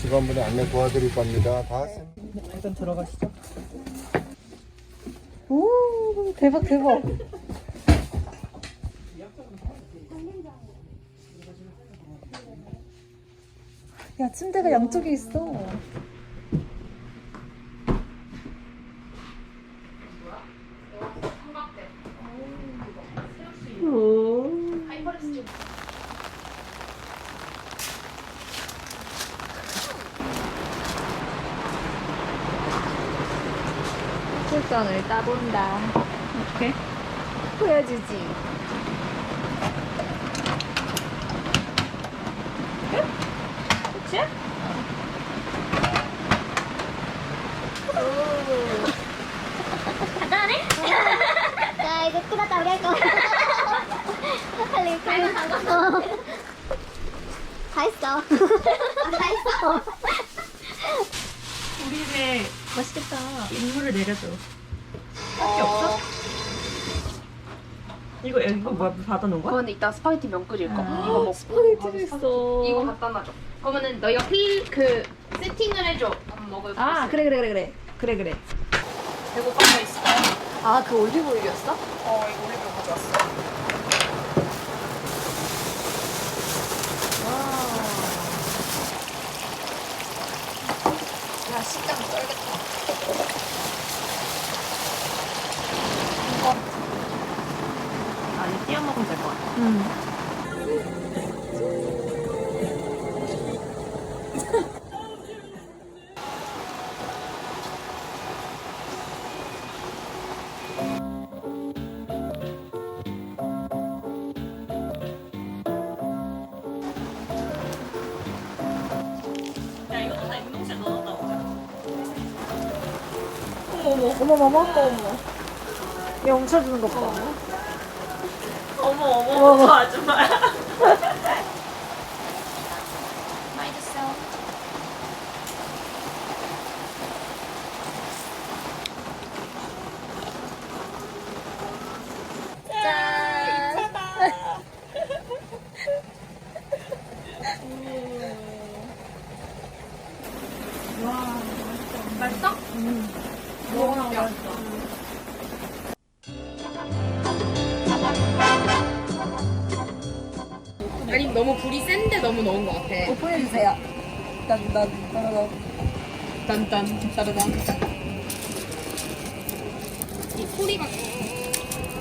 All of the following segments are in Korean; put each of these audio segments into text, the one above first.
직원분이 안내 도와드릴 겁니다. 다 왔습니다. 일단 들어가시죠. 오 대박 대박. 야 침대가 양쪽에 있어. 술전을 따본다. 어떻게? 보여주지. 끝이야? 자 이제 끝났다 우리 할 거. 빨리 빨리. 어. 다 했어. 다 했어. 우리 집에 맛있겠다. 인물을 내려줘. 할게 없어? 이거 이거 뭐야 받아놓은 거야? 그건 이따 스파게티 면 끓일 거. 아, 이거 먹고 스파게티도 있어. 이거 갖다 놔줘. 그러면은 너희가 필 그 세팅을 해줘. 밥 먹을 거. 아 그래 그래 그래 그래 그래 그래. 배고픈 거 있을까요? 아그 올리브 오일이었어? 어 이거 우리가 가져왔어. 야 식감 쩔겠다. 아니 띄워 먹으면 될 것 같아. 응. 넣어놨다 오자. 어머. 얘 훔쳐주는 거 봐. 어머 어머 어머 저 아줌마야. 많이 드세요. 맛있어? 먹으면 맛있어. 아니 너무 불이 센데 너무 넣은 것 같아. 오픈해주세요. 딴딴 따라라. 딴딴 따르단. 이 소리가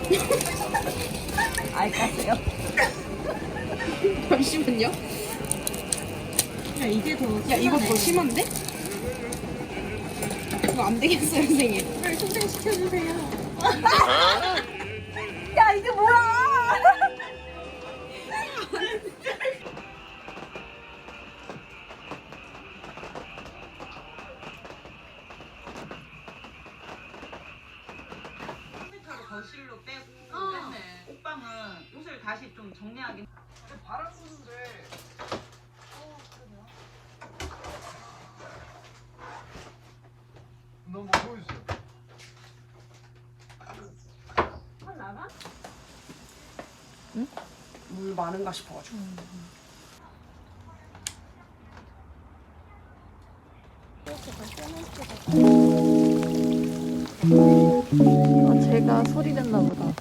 알까세요? 잠시만요. 야 이게 더. 야 이거 더 심한데? 이거 안 되겠어요 선생님. 빨리 소생시켜 주세요. 야 이게 뭐야? 거실로 빼고 뺐네. 옷방은 옷을 다시 좀 정리하긴. 바람 부는데. 너무 보여주세요. 물 많은가 싶어가지고. 아, 제가 소리 냈나 보다.